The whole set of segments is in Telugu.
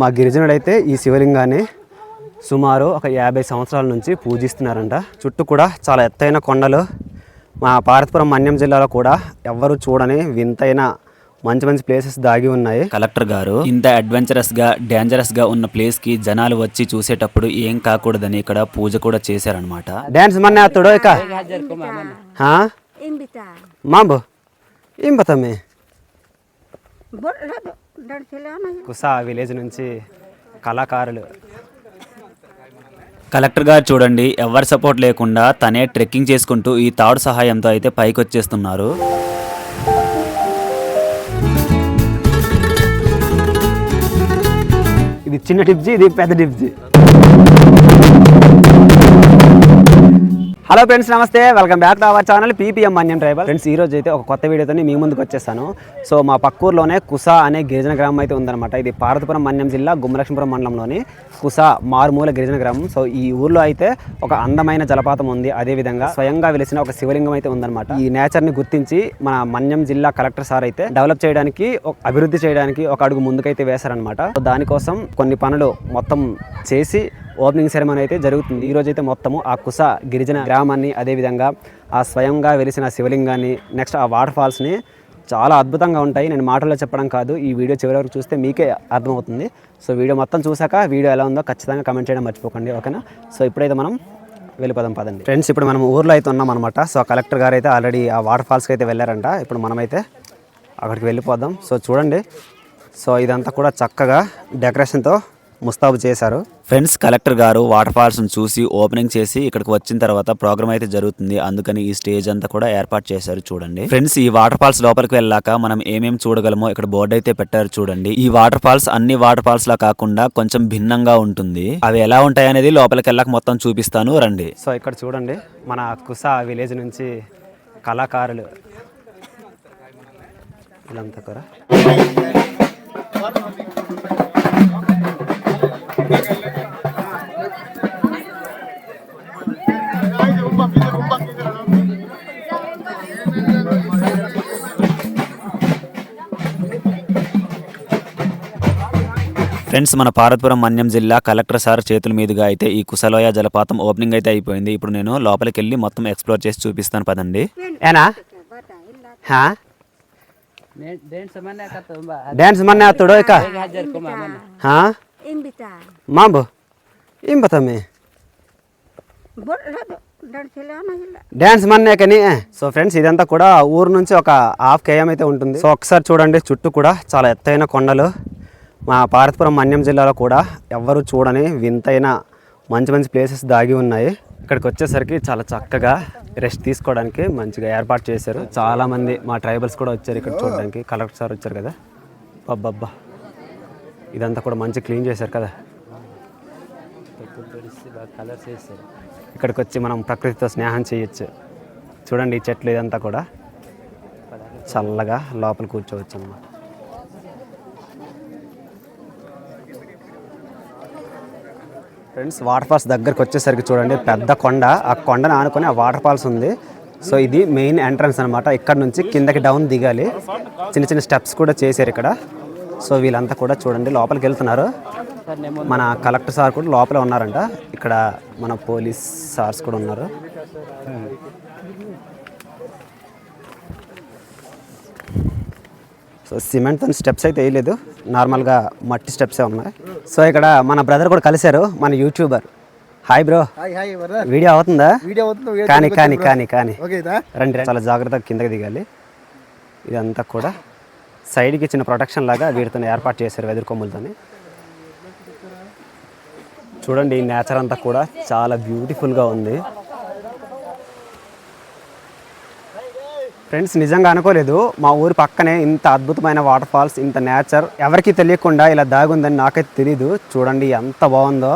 మా గిరిజనుడు అయితే ఈ శివలింగాన్ని సుమారు ఒక యాభై సంవత్సరాల నుంచి పూజిస్తున్నారంట. చుట్టూ కూడా చాలా ఎత్తైన కొండలు. మా పార్వతీపురం మన్యం జిల్లాలో కూడా ఎవ్వరు చూడని వింతైన మంచి మంచి ప్లేసెస్ దాగి ఉన్నాయి. కలెక్టర్ గారు ఇంత అడ్వెంచరస్గా డేంజరస్గా ఉన్న ప్లేస్కి జనాలు వచ్చి చూసేటప్పుడు ఏం కాకూడదని ఇక్కడ పూజ కూడా చేశారనమాట డ్యాన్స్ మన్నే అత్తుడు ఇక. మాంబు ఏం బతమ్మి కుసా విలేజ్ నుంచి కళాకారులు. కలెక్టర్ గారు చూడండి ఎవరి సపోర్ట్ లేకుండా తనే ట్రెక్కింగ్ చేసుకుంటూ ఈ తాడు సహాయంతో అయితే పైకి వచ్చేస్తున్నారు. ఇది చిన్న టిప్జీ ఇది పెద్ద టిప్జీ హలో ఫ్రెండ్స్ నమస్తే. Welcome back to our channel PPM Manyam tribal friends ఈ రోజు అయితే ఒక కొత్త వీడియోతో మీ ముందుకు వచ్చేసాను. సో మా పక్కూరులోనే కుసా అనే గిరిజన గ్రామం అయితే ఉందన్నమాట. ఇది పార్వతీపురం మన్యం జిల్లా గుమ్మలక్ష్మీపురం మండలంలోని కుసా మారుమూల గిరిజన గ్రామం. సో ఈ ఊర్లో అయితే ఒక అందమైన జలపాతం ఉంది. అదేవిధంగా స్వయంగా వెలిసిన ఒక శివలింగం అయితే ఉందన్నమాట. ఈ నేచర్ని గుర్తించి మన మన్యం జిల్లా కలెక్టర్ సార్ అయితే డెవలప్ చేయడానికి ఒక అభివృద్ధి చేయడానికి ఒక అడుగు ముందుకైతే వేశారనమాట సో దానికోసం కొన్ని పనులు మొత్తం చేసి ఓపెనింగ్ సెరమనీ అయితే జరుగుతుంది. ఈరోజు అయితే మొత్తము ఆ కుస గిరిజన గ్రామాన్ని అదేవిధంగా ఆ స్వయంగా వెలిసిన శివలింగాన్ని నెక్స్ట్ ఆ వాటర్ ఫాల్స్ని చాలా అద్భుతంగా ఉంటాయి. నేను మాటల్లో చెప్పడం కాదు ఈ వీడియో చివరి వరకు చూస్తే మీకే అర్థమవుతుంది. సో వీడియో మొత్తం చూసాక వీడియో ఎలా ఉందో ఖచ్చితంగా కమెంట్ చేయడం మర్చిపోకండి ఓకేనా? సో ఇప్పుడైతే మనం వెళ్ళిపోదాం పదండి. ఫ్రెండ్స్ ఇప్పుడు మనం ఊర్లో అయితే ఉన్నాం అనమాట సో కలెక్టర్ గారు అయితే ఆల్రెడీ ఆ వాటర్ ఫాల్స్కి అయితే వెళ్ళారంట. ఇప్పుడు మనమైతే అక్కడికి వెళ్ళిపోదాం. సో చూడండి. సో ఇదంతా కూడా చక్కగా డెకరేషన్తో ముస్తాబు చేశారు. ఫ్రెండ్స్ కలెక్టర్ గారు వాటర్ ఫాల్స్ చూసి ఓపెనింగ్ చేసి ఇక్కడికి వచ్చిన తర్వాత ప్రోగ్రామ్ అయితే జరుగుతుంది. అందుకని ఈ స్టేజ్ అంతా కూడా ఏర్పాటు చేశారు చూడండి. ఫ్రెండ్స్ ఈ వాటర్ ఫాల్స్ లోపలికి వెళ్ళాక మనం ఏమేం చూడగలమో ఇక్కడ బోర్డు అయితే పెట్టారు చూడండి. ఈ వాటర్ ఫాల్స్ అన్ని వాటర్ ఫాల్స్ లా కాకుండా కొంచెం భిన్నంగా ఉంటుంది. అవి ఎలా ఉంటాయి అనేది లోపలికి వెళ్ళాక మొత్తం చూపిస్తాను. రండి. సో ఇక్కడ చూడండి మన కుస విలేజ్ నుంచి కళాకారులు. వీళ్ళంతా కూడా. ఫ్రెండ్స్ మన పారతపురం మన్యం జిల్లా కలెక్టర్ సార్ చేతుల మీదుగా అయితే ఈ కుసలోయ జలపాతం ఓపెనింగ్ అయితే అయిపోయింది. ఇప్పుడు నేను లోపలికి వెళ్ళి మొత్తం ఎక్స్ప్లోర్ చేసి చూపిస్తాను. పదండి. డాన్స్ మన్నే అతడు ఇక? Invita. selama illa డ్యాన్స్ మన్నే కని సో ఫ్రెండ్స్ ఇదంతా కూడా ఊరు నుంచి ఒక హాఫ్ కేఎం అయితే ఉంటుంది. సో ఒకసారి చూడండి చుట్టూ కూడా చాలా ఎత్తైన కొండలు. మా పార్వతీపురం మన్యం జిల్లాలో కూడా ఎవ్వరు చూడని వింతైన మంచి మంచి ప్లేసెస్ దాగి ఉన్నాయి. ఇక్కడికి వచ్చేసరికి చాలా చక్కగా రెస్ట్ తీసుకోవడానికి మంచిగా ఏర్పాటు చేశారు. చాలా మంది మా ట్రైబల్స్ కూడా వచ్చారు ఇక్కడ చూడడానికి. కలెక్టర్ సార్ వచ్చారు కదా. అబ్బబ్బా. ఇదంతా కూడా మంచి క్లీన్ చేశారు కదా. కలర్స్ వేస్తారు ఇక్కడికి వచ్చి మనం ప్రకృతితో స్నేహం చేయొచ్చు. చూడండి ఈ చెట్లు ఇదంతా కూడా. చల్లగా లోపల కూర్చోవచ్చు అన్నమాట ఫ్రెండ్స్ వాటర్ ఫాల్స్ దగ్గరకు వచ్చేసరికి చూడండి పెద్ద కొండ. ఆ కొండను ఆనుకొని ఆ వాటర్ ఫాల్స్ ఉంది. సో ఇది మెయిన్ ఎంట్రన్స్ అనమాట ఇక్కడ నుంచి కిందకి డౌన్ దిగాలి. చిన్న చిన్న స్టెప్స్ కూడా చేశారు ఇక్కడ. సో వీళ్ళంతా కూడా చూడండి లోపలికి వెళ్తున్నారు. మన కలెక్టర్ సార్ కూడా లోపలే ఉన్నారంట. ఇక్కడ మన పోలీస్ సార్స్ కూడా ఉన్నారు. సో సిమెంట్తో స్టెప్స్ అయితే వేయలేదు. నార్మల్గా మట్టి స్టెప్సే ఉన్నాయి. సో ఇక్కడ మన బ్రదర్ కూడా కలిశారు మన యూట్యూబర్. Hi bro. వీడియో అవుతుందా? కానీ కానీ కానీ కానీ. రండి. చాలా జాగ్రత్తగా కిందకి దిగాలి. ఇదంతా కూడా సైడ్కి చిన్న ప్రొటెక్షన్ లాగా వీటితో ఏర్పాటు చేశారు వెదురుకొమ్ములతోని చూడండి ఈ నేచర్ అంతా కూడా చాలా బ్యూటిఫుల్గా ఉంది. ఫ్రెండ్స్ నిజంగా అనుకోలేదు. మా ఊరి పక్కనే ఇంత అద్భుతమైన వాటర్ ఫాల్స్ ఇంత నేచర్ ఎవరికి తెలియకుండా ఇలా దాగుందని నాకైతే తెలియదు చూడండి ఎంత బాగుందో.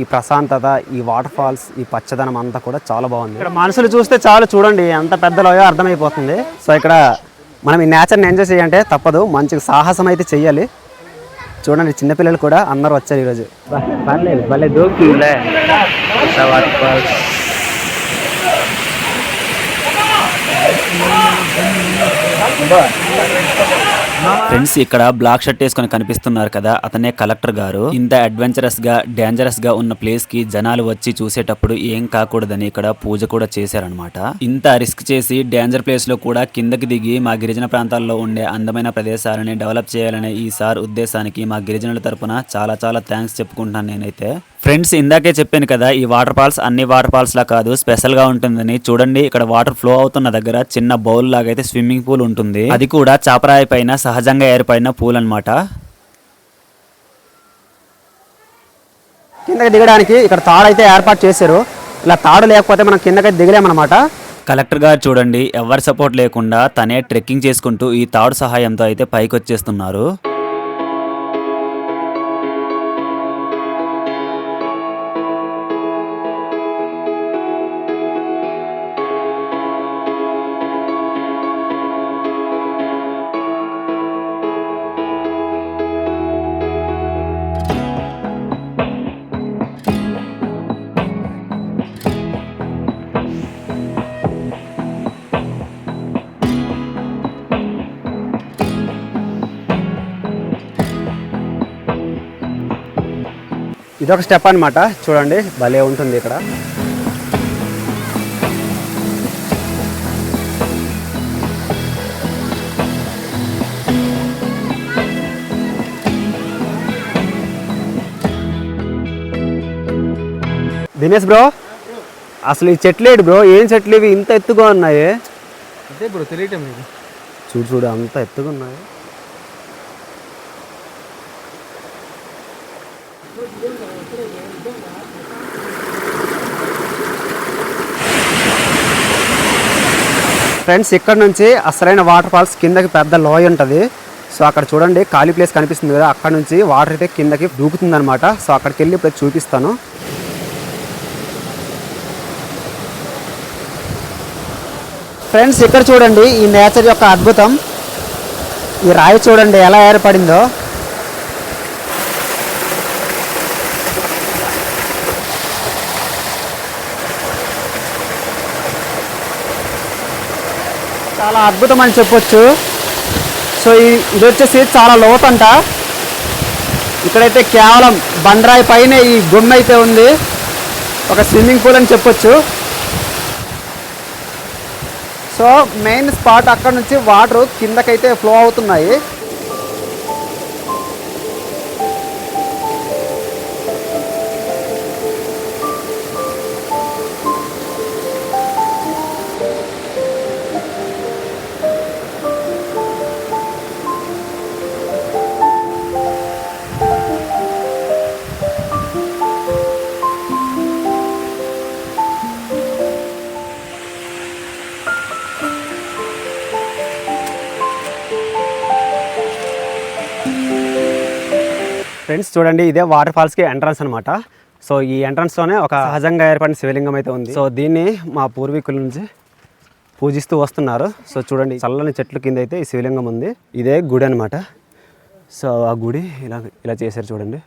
ఈ ప్రశాంతత ఈ వాటర్ ఫాల్స్ ఈ పచ్చదనం అంతా కూడా చాలా బాగుంది. ఇక్కడ మనుషులు చూస్తే చాలు చూడండి ఎంత పెద్ద లోయో అర్థమైపోతుంది. సో ఇక్కడ మనం ఈ నేచర్ని ఎంజాయ్ చేయాలంటే తప్పదు. మంచిగా సాహసం అయితే చెయ్యాలి. చూడండి చిన్నపిల్లలు కూడా అందరూ వచ్చారు ఈరోజు. పర్లేదు భలే దూకులే వాటర్ ఫ్రెండ్స్ ఇక్కడ బ్లాక్ షర్ట్ వేసుకొని కనిపిస్తున్నారు కదా అతనే కలెక్టర్ గారు. ఇంత అడ్వెంచరస్గా డేంజరస్గా ఉన్న ప్లేస్కి జనాలు వచ్చి చూసేటప్పుడు ఏం కాకూడదని ఇక్కడ పూజ కూడా చేశారనమాట ఇంత రిస్క్ చేసి డేంజర్ ప్లేస్లో కూడా కిందకి దిగి మా గిరిజన ప్రాంతాల్లో ఉండే అందమైన ప్రదేశాలని డెవలప్ చేయాలనే ఈ సార్ ఉద్దేశానికి మా గిరిజనుల తరపున చాలా చాలా థ్యాంక్స్ చెప్పుకుంటున్నాను నేనైతే. ఫ్రెండ్స్ ఇందాకే చెప్పాను కదా ఈ వాటర్ ఫాల్స్ అన్ని వాటర్ ఫాల్స్ లా కాదు స్పెషల్గా ఉంటుందని. చూడండి ఇక్కడ వాటర్ ఫ్లో అవుతున్న దగ్గర చిన్న బౌల్ లాగా అయితే స్విమ్మింగ్ పూల్ ఉంటుంది. అది కూడా చాపరాయి పైన సహజంగా ఏర్పడిన పూల్ అన్నమాట. కిందకి దిగడానికి ఇక్కడ తాడు అయితే ఏర్పాటు చేశారు. ఇలా తాడు లేకపోతే మనం కిందకి దిగలేమన్నమాట కలెక్టర్ గారు చూడండి ఎవరి సపోర్ట్ లేకుండా తనే ట్రెక్కింగ్ చేసుకుంటూ ఈ తాడు సహాయంతో అయితే పైకి వచ్చేస్తున్నారు. ఇదొక స్టెప్ అన్నమాట. చూడండి భలే ఉంటుంది ఇక్కడ. దినేష్ బ్రో అసలు ఈ చెట్లు ఏంటి బ్రో? ఏం చెట్లు ఇవి? ఇంత ఎత్తుగా ఉన్నాయి? అదే ఇప్పుడు తెలియటం చూడు చూడు అంత ఎత్తుగా ఉన్నాయి. ఫ్రెండ్స్ ఇక్కడ నుంచి అసలైన వాటర్ ఫాల్స్ కిందకి పెద్ద లోయ ఉంటుంది. సో అక్కడ చూడండి ఖాళీ ప్లేస్ కనిపిస్తుంది కదా. అక్కడ నుంచి వాటర్ అయితే కిందకి దూకుతుంది అనమాట సో అక్కడికి వెళ్ళి ఇప్పుడు చూపిస్తాను. ఫ్రెండ్స్ ఇక్కడ చూడండి ఈ నేచర్ యొక్క అద్భుతం. ఈ రాయి చూడండి ఎలా ఏర్పడిందో. చాలా అద్భుతం అని చెప్పొచ్చు. సో ఈ ఇది వచ్చేసి చాలా లోతంట. ఇక్కడైతే కేవలం బండరాయి పైన ఈ గుమ్మ అయితే ఉంది. ఒక స్విమ్మింగ్ పూల్ అని చెప్పొచ్చు. సో మెయిన్ స్పాట్ అక్కడ నుంచి వాటర్ కిందకైతే ఫ్లో అవుతున్నాయి. ఫ్రెండ్స్ చూడండి ఇదే వాటర్ ఫాల్స్కి ఎంట్రన్స్ అనమాట సో ఈ ఎంట్రన్స్లోనే ఒక సహజంగా ఏర్పడిన శివలింగం అయితే ఉంది. సో దీన్ని మా పూర్వీకుల నుంచి పూజిస్తూ వస్తున్నారు. సో చూడండి చల్లని చెట్ల కింద అయితే ఈ శివలింగం ఉంది. ఇదే గుడి అనమాట సో ఆ గుడి ఇలా ఇలా చేశారు చూడండి.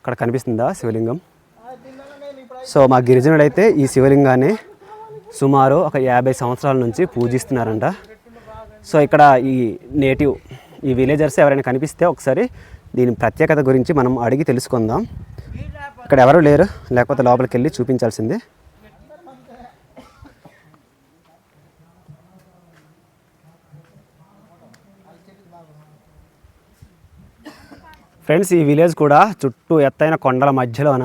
అక్కడ కనిపిస్తుందా శివలింగం? సో మా గిరిజనుడైతే ఈ శివలింగాన్ని సుమారు ఒక యాభై సంవత్సరాల నుంచి పూజిస్తున్నారంట. సో ఇక్కడ ఈ నేటివ్ ఈ విలేజర్స్ ఎవరైనా కనిపిస్తే ఒకసారి దీని ప్రత్యేకత గురించి మనం అడిగి తెలుసుకుందాం. ఇక్కడ ఎవరు లేరు లేకపోతే లోపలికి వెళ్ళి చూపించాల్సిందే. ఫ్రెండ్స్ ఈ విలేజ్ కూడా చుట్టూ ఎత్తైన కొండల మధ్యలోన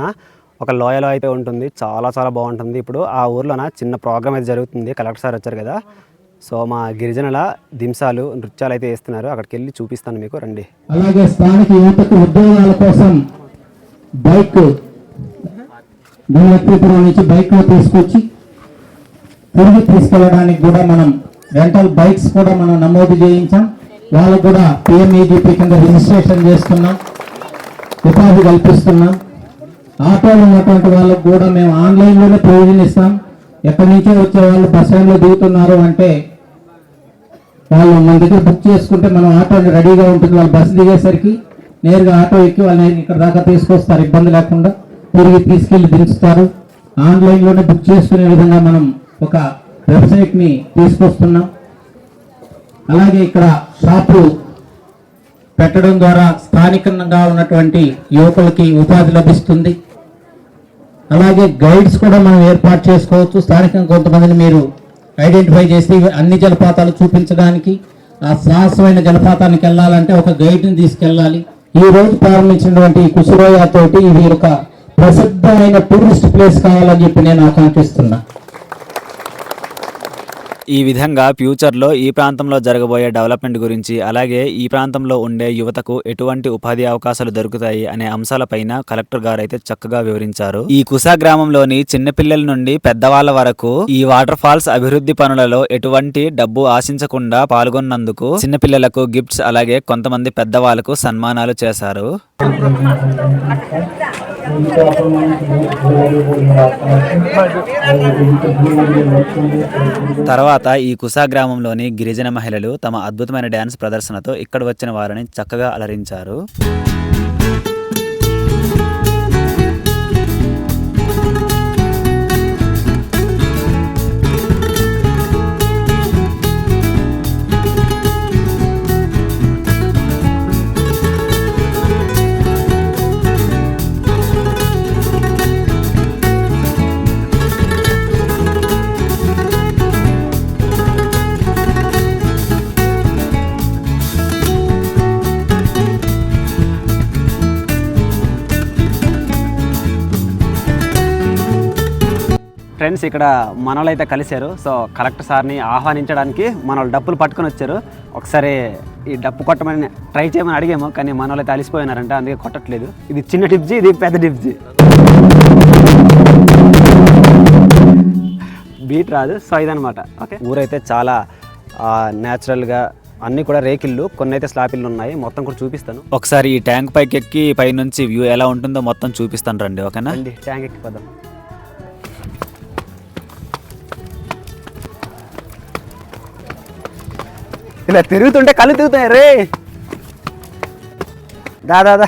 ఒక లోయలో అయితే ఉంటుంది. చాలా చాలా బాగుంటుంది. ఇప్పుడు ఆ ఊర్లోన చిన్న ప్రోగ్రామ్ అయితే జరుగుతుంది. కలెక్టర్ సార్ వచ్చారు కదా. సో మా గిరిజనుల దింసాలు నృత్యాలు అయితే వేస్తున్నారు. అక్కడికి వెళ్ళి చూపిస్తాను మీకు. రండి. అలాగే స్థానిక యువతకు ఉద్యోగాల కోసం బైక్ భూలక్ష్మీపురం నుంచి బైక్ తీసుకొచ్చి తిరిగి తీసుకెళ్ళడానికి కూడా మనం రెంటల్ బైక్స్ కూడా మనం నమోదు చేయించాం. వాళ్ళకు కూడా పిఎంఈజీపీ కింద రిజిస్ట్రేషన్ చేస్తున్నాం. ఉపాధి కల్పిస్తున్నాం. ఆటోలు ఉన్నటువంటి వాళ్ళకు కూడా మేము ఆన్లైన్లోనే ప్రయోజనం ఇస్తాం. ఎక్కడి నుంచో వచ్చే వాళ్ళు బస్ స్టాండ్లో దిగుతున్నారు అంటే వాళ్ళు మన దగ్గర బుక్ చేసుకుంటే మనం ఆటో రెడీగా ఉంటుంది. వాళ్ళు బస్సు దిగేసరికి నేరుగా ఆటో ఎక్కి వాళ్ళని ఇక్కడ దాకా తీసుకొస్తారు. ఇబ్బంది లేకుండా తిరిగి తీసుకెళ్ళి దించుతారు. ఆన్లైన్లోనే బుక్ చేసుకునే విధంగా మనం ఒక వెబ్సైట్ని తీసుకొస్తున్నాం. అలాగే ఇక్కడ షాపు పెట్టడం ద్వారా స్థానికంగా ఉన్నటువంటి యువకులకి ఉపాధి లభిస్తుంది. అలాగే గైడ్స్ కూడా మనం ఏర్పాటు చేసుకోవచ్చు. స్థానికంగా కొంతమందిని మీరు ఐడెంటిఫై చేసి అన్ని జలపాతాలు చూపించడానికి ఆ సాహసమైన జలపాతానికి వెళ్ళాలంటే ఒక గైడ్ని తీసుకెళ్ళాలి. ఈ రోజు ప్రారంభించినటువంటి ఈ తోటి ఇది ఒక ప్రసిద్ధమైన టూరిస్ట్ ప్లేస్ కావాలని చెప్పి నేను ఆకాంక్షిస్తున్నా. ఈ విధంగా ఫ్యూచర్లో ఈ ప్రాంతంలో జరగబోయే డెవలప్మెంట్ గురించి అలాగే ఈ ప్రాంతంలో ఉండే యువతకు ఎటువంటి ఉపాధి అవకాశాలు దొరుకుతాయి అనే అంశాలపైన కలెక్టర్ గారు అయితే చక్కగా వివరించారు. ఈ కుసా గ్రామంలోని చిన్నపిల్లల నుండి పెద్దవాళ్ళ వరకు ఈ వాటర్ ఫాల్స్ అభివృద్ధి పనులలో ఎటువంటి డబ్బు ఆశించకుండా పాల్గొన్నందుకు చిన్నపిల్లలకు గిఫ్ట్స్ అలాగే కొంతమంది పెద్దవాళ్ళకు సన్మానాలు చేశారు. తర్వాత ఈ కుసా గ్రామంలోని గిరిజన మహిళలు తమ అద్భుతమైన డ్యాన్స్ ప్రదర్శనతో ఇక్కడ వచ్చిన వారిని చక్కగా అలరించారు. ఫ్రెండ్స్ ఇక్కడ మనోళ్ళు అయితే కలిశారు. సో కలెక్టర్ సార్ని ఆహ్వానించడానికి మనోళ్ళు డప్పులు పట్టుకొని వచ్చారు. ఒకసారి ఈ డప్పు కొట్టమని ట్రై చేయమని అడిగాము కానీ మనోళ్ళు అయితే అలిసిపోయినారంట అందుకే కొట్టట్లేదు. ఇది చిన్న టిప్జీ ఇది పెద్ద టిప్జీ బీట్ రాదు సో ఇదనమాట ఓకే. ఊరైతే చాలా న్యాచురల్గా అన్నీ కూడా రేకిళ్ళు కొన్ని అయితే స్లాప్ ఇల్లు ఉన్నాయి. మొత్తం కూడా చూపిస్తాను. ఒకసారి ఈ ట్యాంక్ పైకి ఎక్కి పైనుంచి వ్యూ ఎలా ఉంటుందో మొత్తం చూపిస్తాను రండి ఓకేనా? ట్యాంక్ ఎక్కిపోదాం. ఇలా తిరుగుతుంటే కళ్ళు తిరుగుతాయి రే. దా దా దా.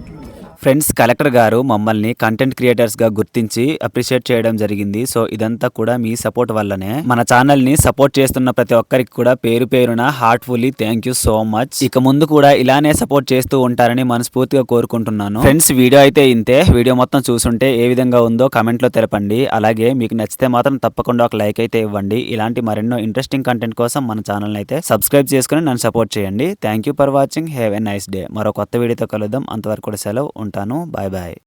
ఫ్రెండ్స్ కలెక్టర్ గారు మమ్మల్ని కంటెంట్ క్రియేటర్స్గా గుర్తించి అప్రిషియేట్ చేయడం జరిగింది. సో ఇదంతా కూడా మీ సపోర్ట్ వల్లనే. మన ఛానల్ని సపోర్ట్ చేస్తున్న ప్రతి ఒక్కరికి కూడా పేరు పేరున heartfully thank you so much ఇక ముందు కూడా ఇలానే సపోర్ట్ చేస్తూ ఉంటారని మనస్ఫూర్తిగా కోరుకుంటున్నాను. ఫ్రెండ్స్ వీడియో అయితే ఇంతే. వీడియో మొత్తం చూసుంటే ఏ విధంగా ఉందో కమెంట్లో తెలపండి. అలాగే మీకు నచ్చితే మాత్రం తప్పకుండా ఒక లైక్ అయితే ఇవ్వండి. ఇలాంటి మరెన్నో ఇంట్రెస్టింగ్ కంటెంట్ కోసం మన ఛానల్ అయితే సబ్స్క్రైబ్ చేసుకుని నన్ను సపోర్ట్ చేయండి. Thank you for watching have a nice day మరో కొత్త వీడియోతో కలుద్దాం. అంతవరకు కూడా సెలవు. ఉంటాను. Bye bye.